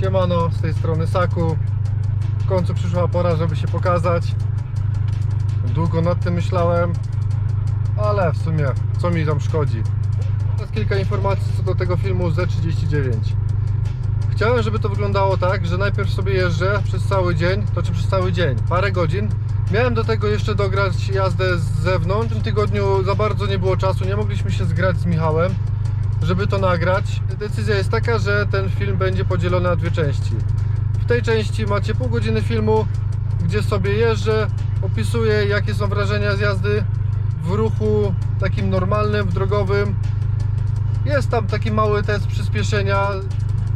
Siemano, z tej strony Saku. W końcu przyszła pora, żeby się pokazać. Długo nad tym myślałem, ale w sumie co mi tam szkodzi. Teraz kilka informacji co do tego filmu Z39. Chciałem, żeby to wyglądało tak, że najpierw sobie jeżdżę przez cały dzień, to czy przez cały dzień, parę godzin. Miałem do tego jeszcze dograć jazdę z zewnątrz. W tym tygodniu za bardzo nie było czasu, nie mogliśmy się zgrać z Michałem, żeby to nagrać. Decyzja jest taka, że ten film będzie podzielony na dwie części. W tej części macie pół godziny filmu, gdzie sobie jeżdżę, opisuję jakie są wrażenia z jazdy w ruchu takim normalnym, drogowym. Jest tam taki mały test przyspieszenia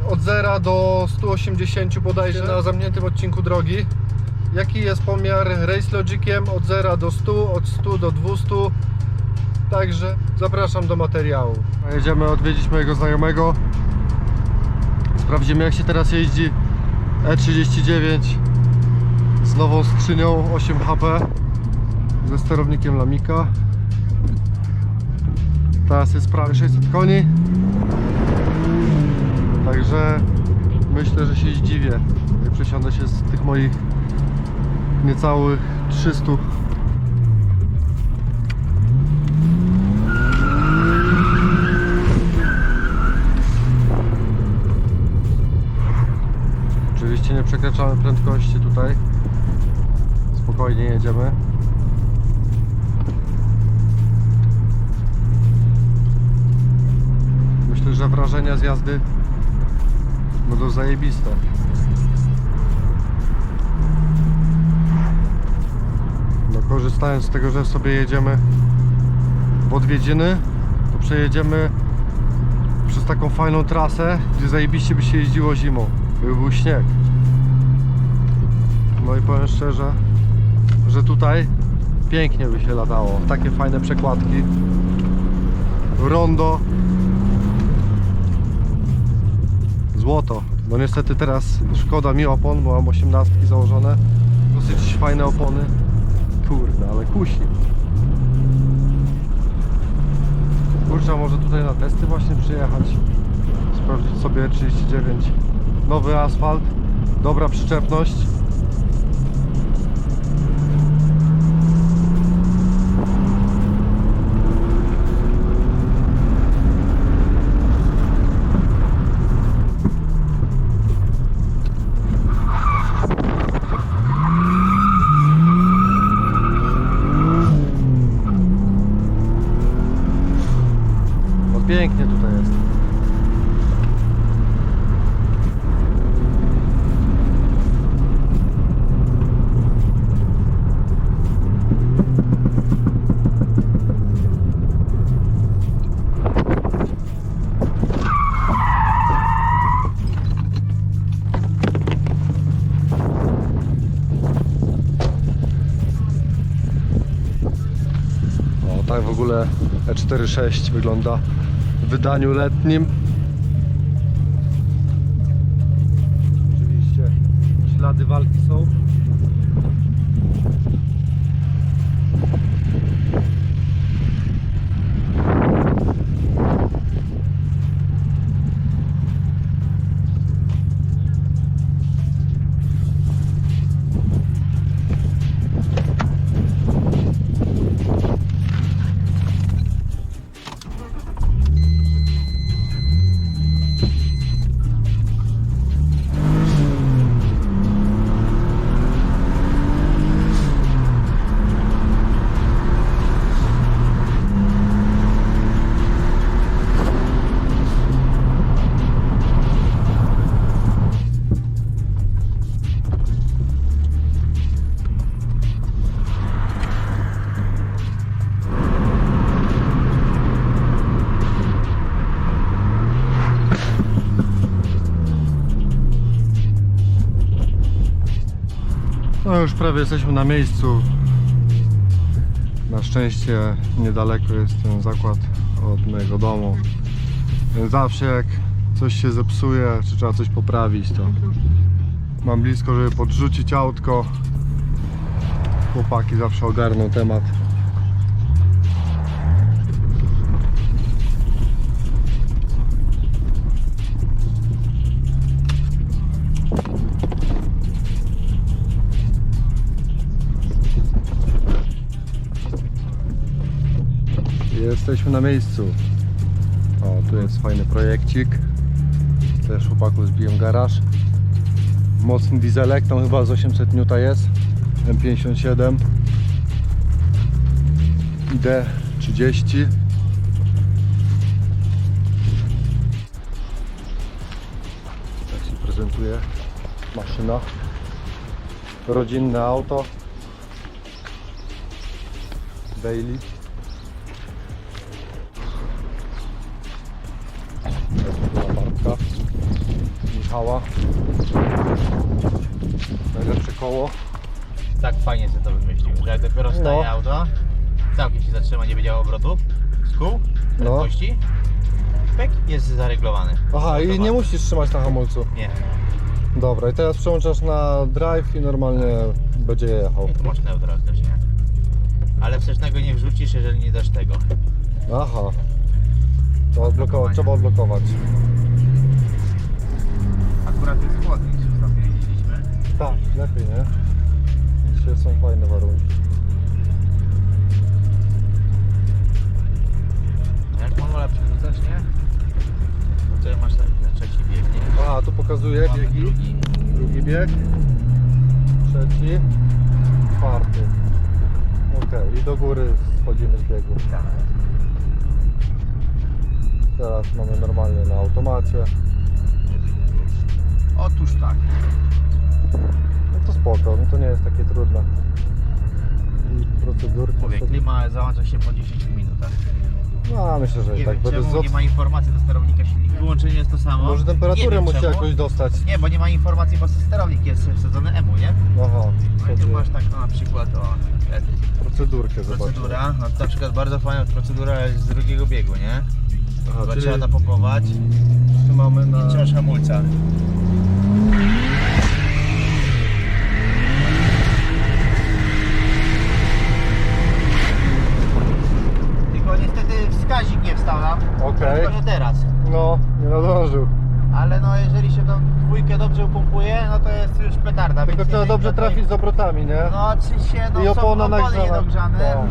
od 0 do 180 bodajże na zamkniętym odcinku drogi. Jaki jest pomiar Race Logiciem od 0 do 100, od 100 do 200. Także zapraszam do materiału. Jedziemy odwiedzić mojego znajomego. Sprawdzimy jak się teraz jeździ E39 z nową skrzynią 8 HP ze sterownikiem Lamika. Teraz jest prawie 600 koni. Także myślę, że się zdziwię, jak przesiądę się z tych moich niecałych 300. Nie przekraczamy prędkości tutaj. Spokojnie jedziemy. Myślę, że wrażenia z jazdy będą zajebiste. No korzystając z tego, że sobie jedziemy w odwiedziny, to przejedziemy przez taką fajną trasę, gdzie zajebiście by się jeździło zimą. Gdyby był śnieg. No i powiem szczerze, że tutaj pięknie by się latało. Takie fajne przekładki. Rondo. Złoto. No niestety teraz szkoda mi opon, bo mam 18 założone. Dosyć fajne opony. Kurde, ale kusi. Kurczę, może tutaj na testy właśnie przyjechać. Sprawdzić sobie 39. Nowy asfalt. Dobra przyczepność. T46 wygląda w wydaniu letnim. Prawie jesteśmy na miejscu. Na szczęście niedaleko jest ten zakład od mojego domu. Zawsze jak coś się zepsuje, czy trzeba coś poprawić, to mam blisko, żeby podrzucić autko. Chłopaki zawsze ogarną temat. Jesteśmy na miejscu. O, tu jest fajny projekcik. Też chłopaku zbiłem garaż. Mocny dieselek, tam chyba z 800 N jest. M57. ID30. Tak się prezentuje maszyna. Rodzinne auto. Daily. Michała. Najlepsze koło. Tak fajnie sobie to wymyślił, że jak dopiero staje No. auto, całkiem się zatrzyma, nie będzie obrotów z kół, No. prędkości, pek, jest zareglowany. Aha, i nie musisz trzymać na hamulcu. Nie, Dobra, i teraz przełączasz na drive i normalnie będzie jechał. nie, to masz neutral też, nie? Ale wstecznego nie wrzucisz, jeżeli nie dasz tego. Aha. To odblokować, trzeba odblokować. Akurat jest chłodniej niż ostatnio jeździliśmy. Tak, lepiej, nie? Dzisiaj są fajne warunki. Jak manuala przerzucasz, nie? To ja masz ten trzeci bieg, nie? Aha, tu pokazuje Mamy biegi. drugi. Drugi bieg. Trzeci. Czwarty. Ok, i do góry schodzimy z biegu. Tak. Teraz mamy normalnie na automacie. Otóż tak. No to spoko, no to nie jest takie trudne. I procedurki. Mówię, sobie- klima załącza się po 10 minutach. No, a myślę, że Nie i tak wiem, czemu nie ma informacji do sterownika silnika. Wyłączenie jest to samo. Może temperaturę musi czemu. jakoś dostać. Nie, bo nie ma informacji, bo sterownik jest wsadzony EMU, nie? Aha, No i tu masz tak no, na przykład o, procedurkę procedura, no to na przykład bardzo fajna procedura jest z drugiego biegu, nie? Aha, Chyba czyli trzeba napompować trzymamy na... i trzymasz hamulca. Tylko niestety wskazik nie wstał nam. Okej. Tylko nie teraz. No, nie nadążył. Ale no jeżeli się tą dwójkę dobrze upompuje, no to jest już petarda. Tylko więc trzeba dobrze trafić z obrotami, nie? No czy się, no I są opona opony nagrzana. niedogrzane. No,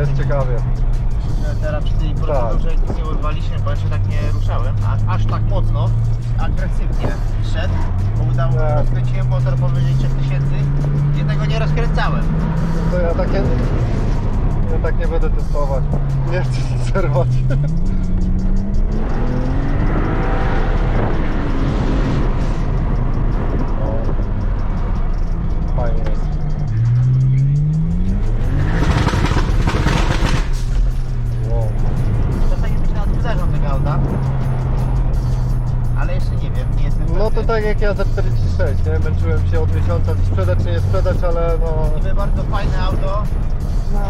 Jest ciekawie. Teraz przy tej procedurze nic nie urwaliśmy, bo jeszcze tak nie ruszałem, a, aż tak mocno, agresywnie szedł, bo udało mi Tak. rozkręciłem motor powyżej 3000 i tego nie rozkręcałem. No To ja takie... Ja tak nie będę testować. Nie chcę się zerwać. Tak jak ja za 46, nie? Męczyłem się od miesiąca, czy sprzedać, czy nie sprzedać, ale no... Niby bardzo fajne auto, no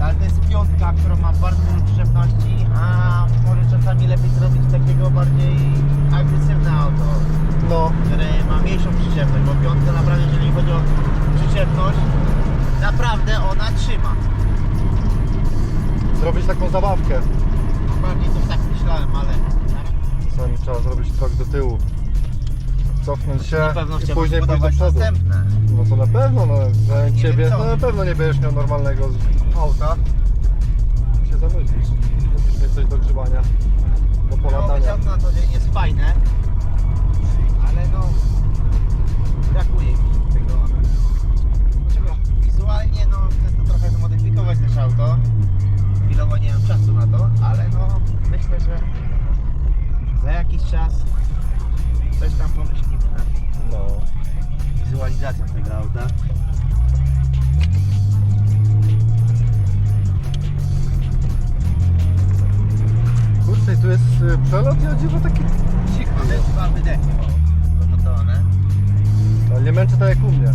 ale to jest piątka, która ma bardzo dużo przyczepności, a może czasami lepiej zrobić takiego bardziej agresywne auto. No, które ma mniejszą przyczepność, bo piątka naprawdę, jeżeli chodzi o przyczepność, naprawdę ona trzyma. zrobić taką zabawkę. Bardziej to tak myślałem, ale Czasami trzeba zrobić krok do tyłu. Cofnąć się na pewno i chciałbym później pójść do zbudować przodu. następne. No to na pewno, no, znając Nie wiem ciebie, co. no na pewno nie będziesz miał normalnego z- auta. się zanudzisz. Musisz mieć coś do grzebania, do No, polatania. auto na co dzień jest fajne, ale no brakuje mi tego. Dlaczego? Wizualnie no chcę to trochę zmodyfikować też auto. Chwilowo nie mam czasu na to, ale no myślę, że za jakiś czas coś tam pomyślimy nad No. wizualizacją tego auta. Kurczę, tu jest y, przelot i o dziwo taki cichy Mamy jest. dwa wydechy o, zamontowane. Ale nie męczy tak jak u mnie.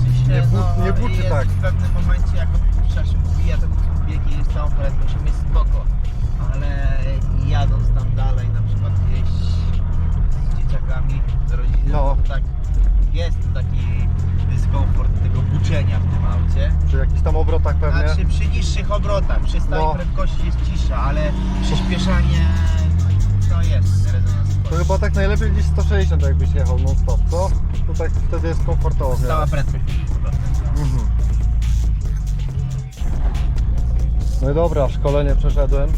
Oczywiście, Nie bu- no, nie buczy jest tak. w pewnym momencie jak odpuszczasz wbija ten bieg i jest całą prędkością jest spoko. Ale jadąc tam dalej, z rodziną, No. to tak jest to taki dyskomfort tego buczenia w tym aucie. Przy jakichś tam obrotach pewnie. Znaczy przy niższych obrotach, przy stałej No. prędkości jest cisza, ale przyspieszanie to jest rezonans. To chyba tak najlepiej gdzieś 160 jakbyś jechał non stop, co? To tak wtedy jest komfortowo. w miarę. Stała prędkość. Mhm. No i dobra, szkolenie przeszedłem.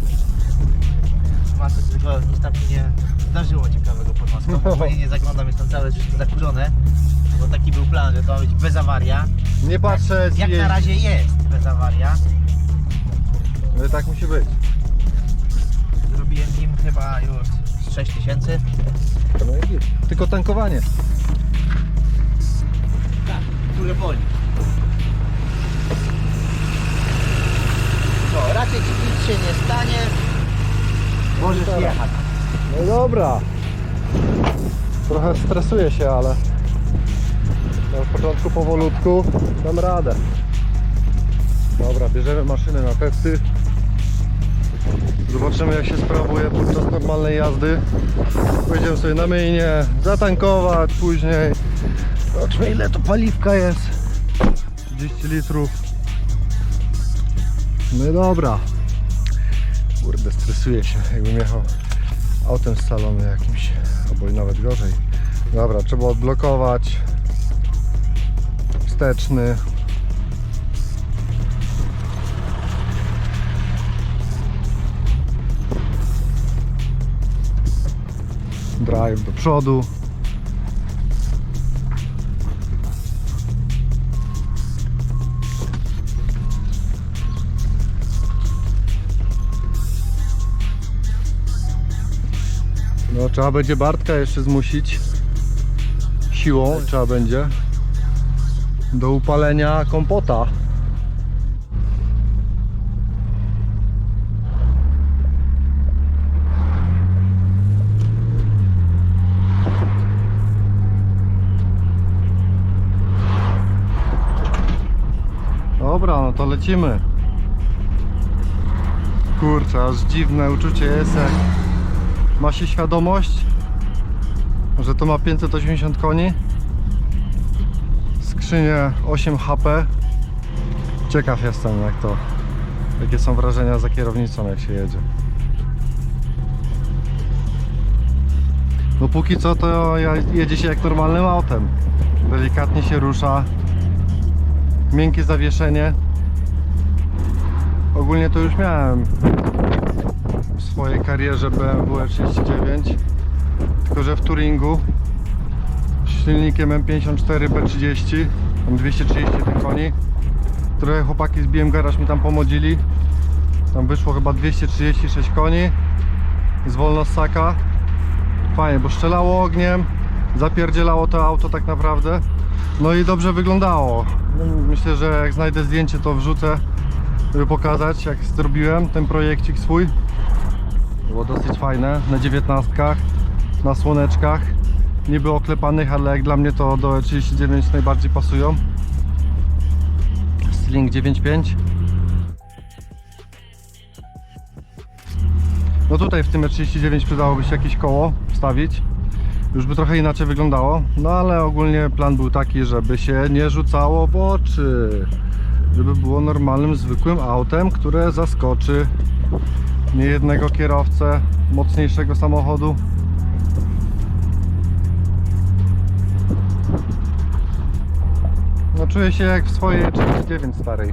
Masy zwykle nic tam się nie zdarzyło ciekawego pod maską. No. Fajnie nie zaglądam, jestem całe życie zakurzone. Bo taki był plan, że to ma być bez awaria. Nie patrzeć, Jak na razie jest bez awaria. No i tak musi być. Zrobiłem nim chyba już z 6000. No i git. Tylko tankowanie. Tak, które boli. No, raczej ci nic się nie stanie. Możesz jechać. No dobra. Trochę stresuję się, ale na początku powolutku dam radę. Dobra, bierzemy maszynę na testy. Zobaczymy jak się sprawuje podczas normalnej jazdy. Pojedziemy sobie na myjnie, zatankować później. Zobaczmy ile to paliwka jest. 30 litrów. No dobra. Kurde, stresuję się, jakbym jechał autem z salonu jakimś, albo nawet gorzej. Dobra, trzeba odblokować. Wsteczny. Drive do przodu. No trzeba będzie Bartka jeszcze zmusić siłą, trzeba będzie do upalenia kompota. Dobra, no to lecimy. Kurczę, aż dziwne uczucie jest jak ma się świadomość, że to ma 580 koni, skrzynię 8 HP. Ciekaw jestem jak to, jakie są wrażenia za kierownicą jak się jedzie. No póki co to jedzie się jak normalnym autem. Delikatnie się rusza, miękkie zawieszenie. Ogólnie to już miałem w swojej karierze BMW E39 tylko że w Touringu z silnikiem M54 B30 tam 230 tych koni. Trochę chłopaki z BM Garage mi tam pomodzili. Tam wyszło chyba 236 koni z wolnossaka. Fajnie, bo strzelało ogniem zapierdzielało to auto tak naprawdę. No i dobrze wyglądało. Myślę, że jak znajdę zdjęcie to wrzucę żeby pokazać jak zrobiłem ten projekcik swój było dosyć fajne, na dziewiętnastkach, na słoneczkach. Niby oklepanych, ale jak dla mnie to do 39 najbardziej pasują. Sling 9.5. No tutaj w tym E39 przydałoby się jakieś koło wstawić. Już by trochę inaczej wyglądało. No ale ogólnie plan był taki, żeby się nie rzucało w oczy. Żeby było normalnym, zwykłym autem, które zaskoczy nie jednego kierowcę mocniejszego samochodu. No czuję się jak w swojej 39 starej.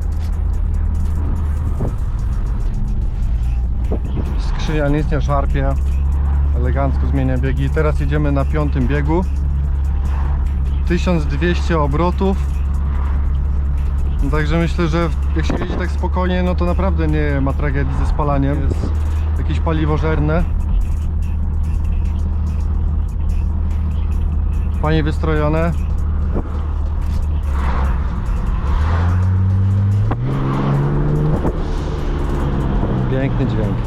Skrzynia nic nie szarpie. Elegancko zmienia biegi. Teraz jedziemy na piątym biegu. 1200 obrotów. Także myślę, że jak się jeździ tak spokojnie, no to naprawdę nie ma tragedii ze spalaniem. Jest jakieś paliwo żerne. Fajnie wystrojone. Piękny dźwięk.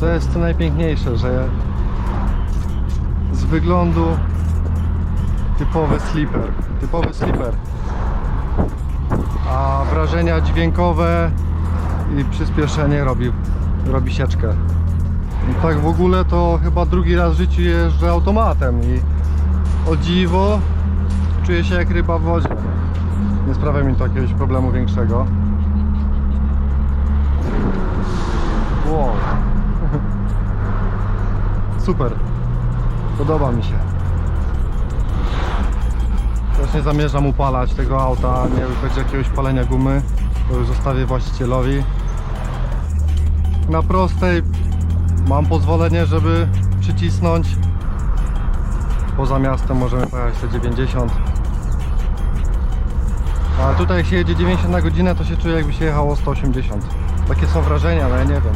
To jest to najpiękniejsze, że z wyglądu typowy sleeper. Typowy sleeper. Wrażenia dźwiękowe i przyspieszenie robi, robi sieczkę. I tak w ogóle to chyba drugi raz w życiu jeżdżę automatem i o dziwo czuję się jak ryba w wodzie. Nie sprawia mi to jakiegoś problemu większego. Wow. Super. Podoba mi się. Też nie zamierzam upalać tego auta, nie będzie jakiegoś palenia gumy. To już zostawię właścicielowi. Na prostej mam pozwolenie, żeby przycisnąć. Poza miastem możemy pojechać te 90. A tutaj jak się jedzie 90 na godzinę, to się czuje jakby się jechało 180. Takie są wrażenia, ale ja nie wiem.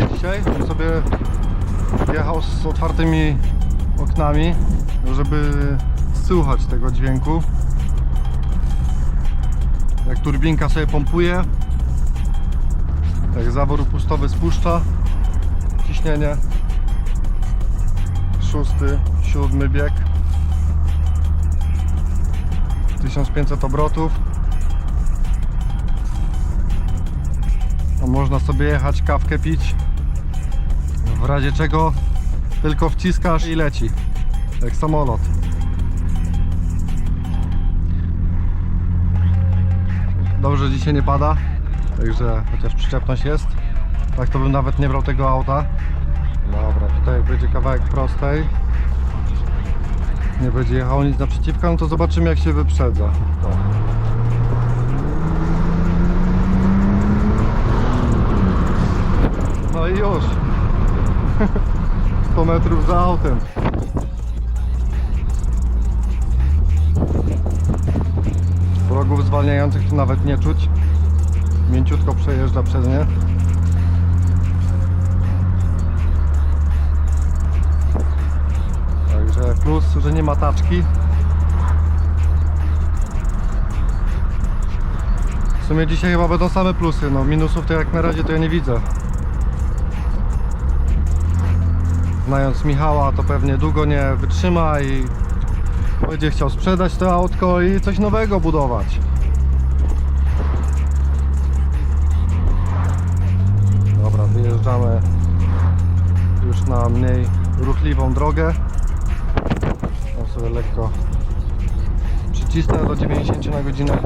Że dzisiaj. Bym sobie jechał z otwartymi oknami, żeby słuchać tego dźwięku. Jak turbinka sobie pompuje, jak zawór upustowy spuszcza ciśnienie. Szósty, siódmy bieg. 1500 obrotów. A można sobie jechać, kawkę pić. W razie czego tylko wciskasz i leci. Jak samolot. Dobrze, dzisiaj nie pada. Także chociaż przyczepność jest. Tak to bym nawet nie brał tego auta. Dobra, tutaj będzie kawałek prostej. Nie będzie jechało nic naprzeciwka, no to zobaczymy jak się wyprzedza. No i już. 100 metrów za autem. Progów zwalniających tu nawet nie czuć. Mięciutko przejeżdża przez nie. Także plus, że nie ma taczki. W sumie dzisiaj chyba będą same plusy, no minusów to jak na razie to ja nie widzę. Znając Michała to pewnie długo nie wytrzyma i będzie chciał sprzedać to autko i coś nowego budować. Dobra, wyjeżdżamy już na mniej ruchliwą drogę. Tam sobie lekko przycisnę do 90 na godzinę.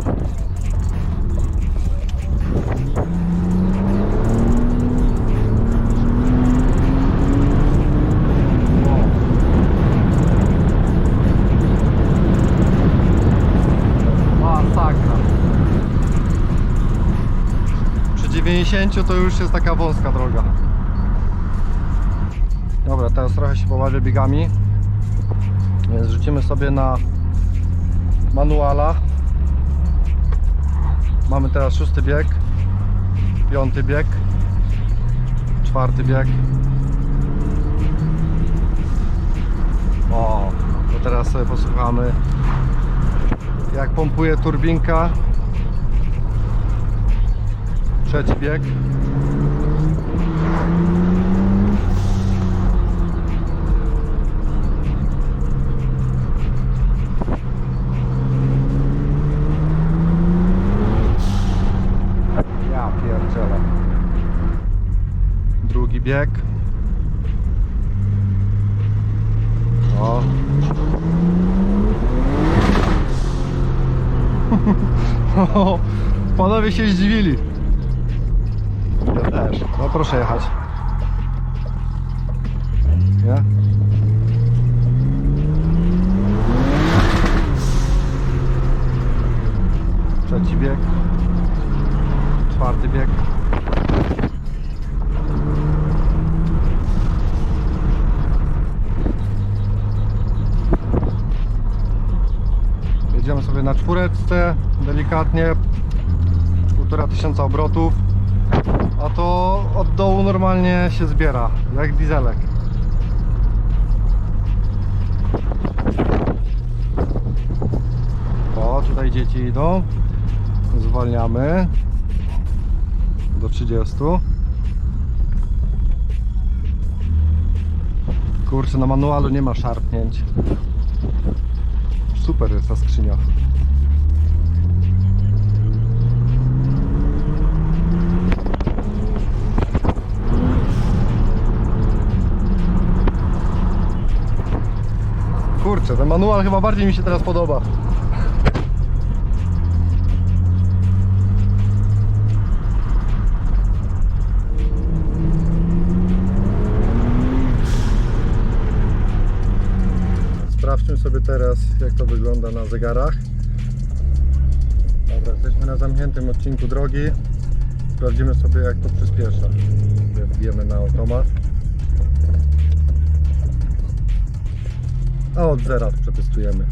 50 to już jest taka wąska droga. Dobra, teraz trochę się pobawię biegami. Więc rzucimy sobie na manuala. Mamy teraz szósty bieg, piąty bieg, czwarty bieg. O, to teraz sobie posłuchamy jak pompuje turbinka Trzeci bieg. Ja pierdzielę. Drugi bieg. O. Panowie się zdziwili. Też. No proszę jechać. Nie? Trzeci bieg. Czwarty bieg. Jedziemy sobie na czwóreczce, delikatnie, półtora tysiąca obrotów, a to od dołu normalnie się zbiera, jak dieselek. O, tutaj dzieci idą, zwalniamy do 30. Kurczę, na manualu nie ma szarpnięć. Super jest ta skrzynia. Kurczę, ten manual chyba bardziej mi się teraz podoba. Sprawdźmy sobie teraz, jak to wygląda na zegarach. Dobra, jesteśmy na zamkniętym odcinku drogi. Sprawdzimy sobie, jak to przyspiesza. Wbijemy na automat. A od zera przetestujemy.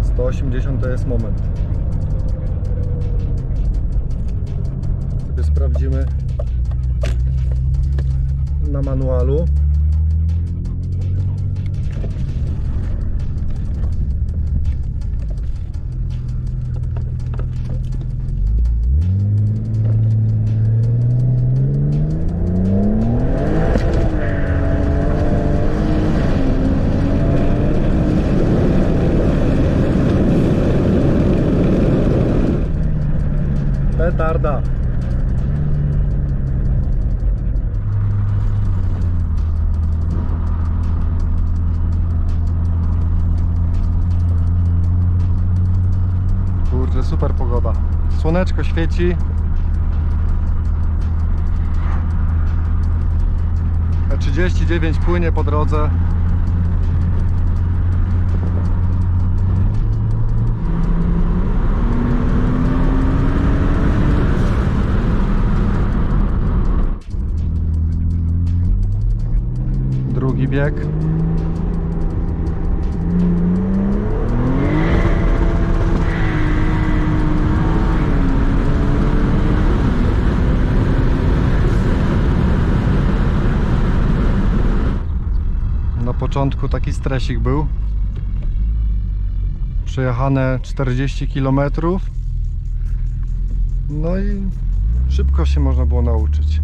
E, 180 to jest moment. Słoneczko świeci. A 39 płynie po drodze. Drugi bieg. Na początku taki stresik był. Przejechane 40 km. No i szybko się można było nauczyć.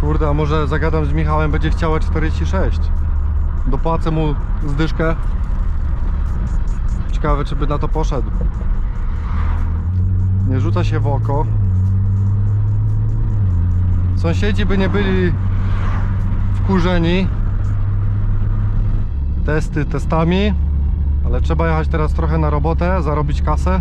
Kurde, a może zagadam z Michałem, będzie chciała 46. Dopłacę mu zdyszkę. Ciekawe, czy by na to poszedł. Nie rzuca się w oko. Sąsiedzi by nie byli wkurzeni. Testy testami, ale trzeba jechać teraz trochę na robotę, zarobić kasę.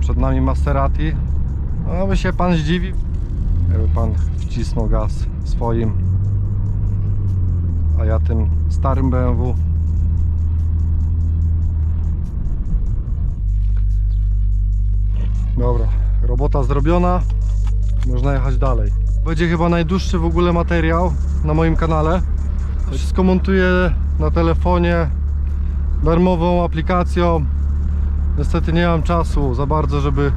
Przed nami Maserati. No by się pan zdziwi, jakby pan wcisnął gaz swoim, a ja tym starym BMW. Dobra, robota zrobiona. Można jechać dalej. Będzie chyba najdłuższy w ogóle materiał na moim kanale. Wszystko montuję na telefonie darmową aplikacją. Niestety nie mam czasu za bardzo, żeby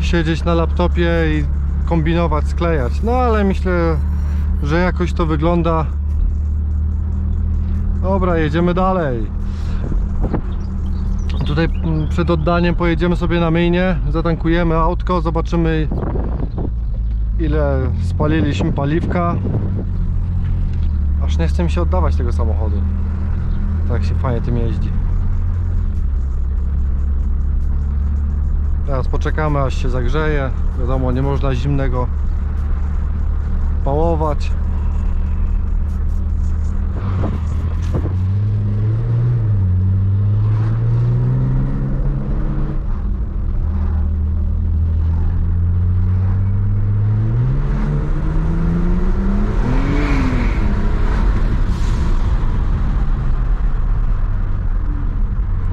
siedzieć na laptopie i kombinować, sklejać. No ale myślę, że jakoś to wygląda. Dobra, jedziemy dalej. Tutaj mm, przed oddaniem pojedziemy sobie na myjnie, zatankujemy autko, zobaczymy ile spaliliśmy paliwka. Aż nie chce mi się oddawać tego samochodu. Tak się fajnie tym jeździ. Teraz poczekamy aż się zagrzeje. Wiadomo, nie można zimnego pałować.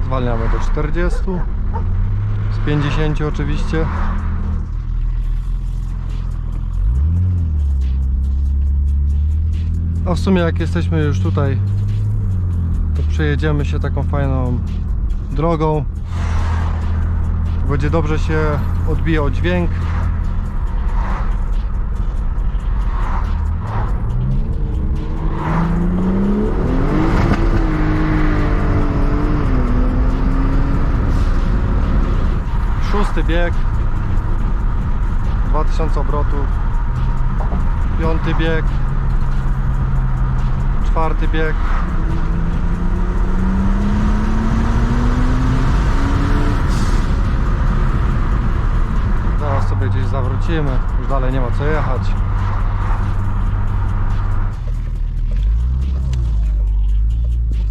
Zwalniamy do 40 z 50 oczywiście. A w sumie jak jesteśmy już tutaj, to przejedziemy się taką fajną drogą. Będzie dobrze się odbijał dźwięk. 2000 obrotów. Piąty bieg. Czwarty bieg. Zaraz sobie gdzieś zawrócimy. Już dalej nie ma co jechać.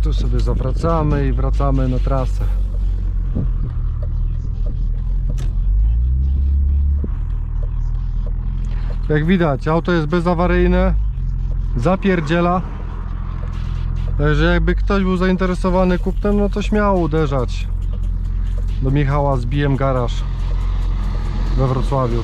Tu sobie zawracamy i wracamy na trasę. Jak widać, auto jest bezawaryjne, zapierdziela. Także jakby ktoś był zainteresowany kupnem, no to śmiało uderzać do Michała z BM Garage we Wrocławiu.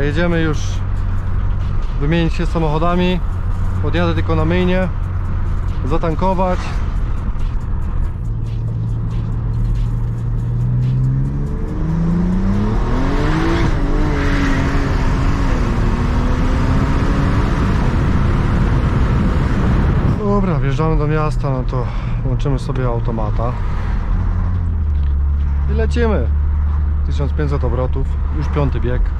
Jedziemy już wymienić się samochodami. Podjadę tylko na myjnie, zatankować. Dobra, wjeżdżamy do miasta, no to łączymy sobie automata i lecimy. 1500 obrotów, już piąty bieg.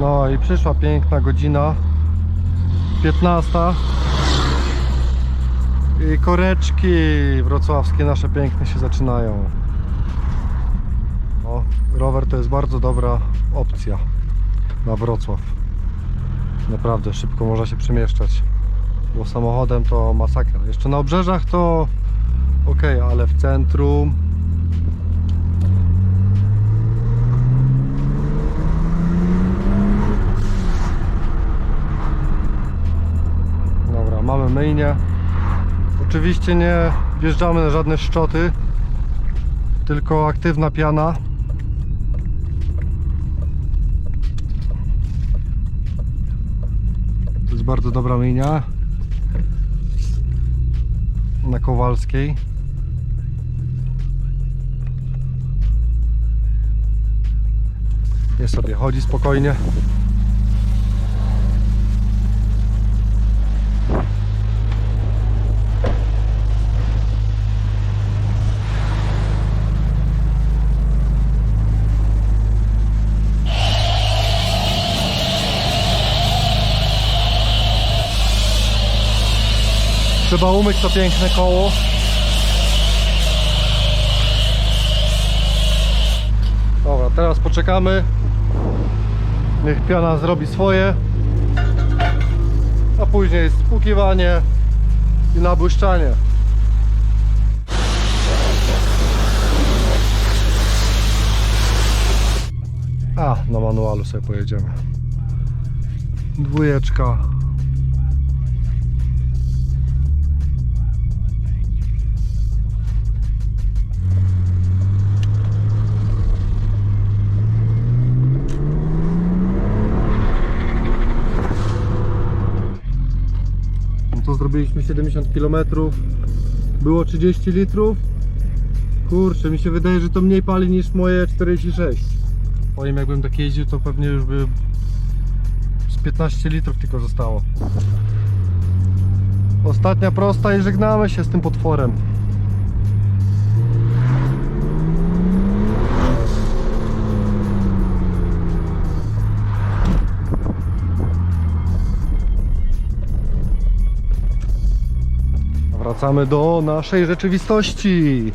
No i przyszła piękna godzina. 15 i koreczki wrocławskie nasze piękne się zaczynają. O, rower to jest bardzo dobra opcja na Wrocław. Naprawdę szybko można się przemieszczać bo samochodem to masakra. Jeszcze na obrzeżach to ok, ale w centrum Myjnię. Oczywiście nie wjeżdżamy na żadne szczoty, tylko aktywna piana. To jest bardzo dobra myjnia. Na Kowalskiej. Nie sobie chodzi spokojnie. Trzeba umyć to piękne koło. Dobra, teraz poczekamy. Niech piana zrobi swoje. A później spłukiwanie i nabłyszczanie. A, na manualu sobie pojedziemy. Dwójeczka. To zrobiliśmy 70 km. Było 30 litrów. Kurczę, mi się wydaje, że to mniej pali niż moje 46. Powiem, jakbym tak jeździł, to pewnie już by z 15 litrów tylko zostało. Ostatnia prosta i żegnamy się z tym potworem. Wracamy do naszej rzeczywistości.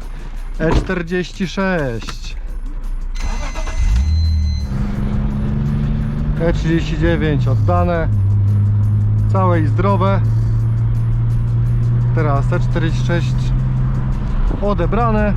E E46. E39 oddane. Całe i zdrowe. Teraz E46 odebrane.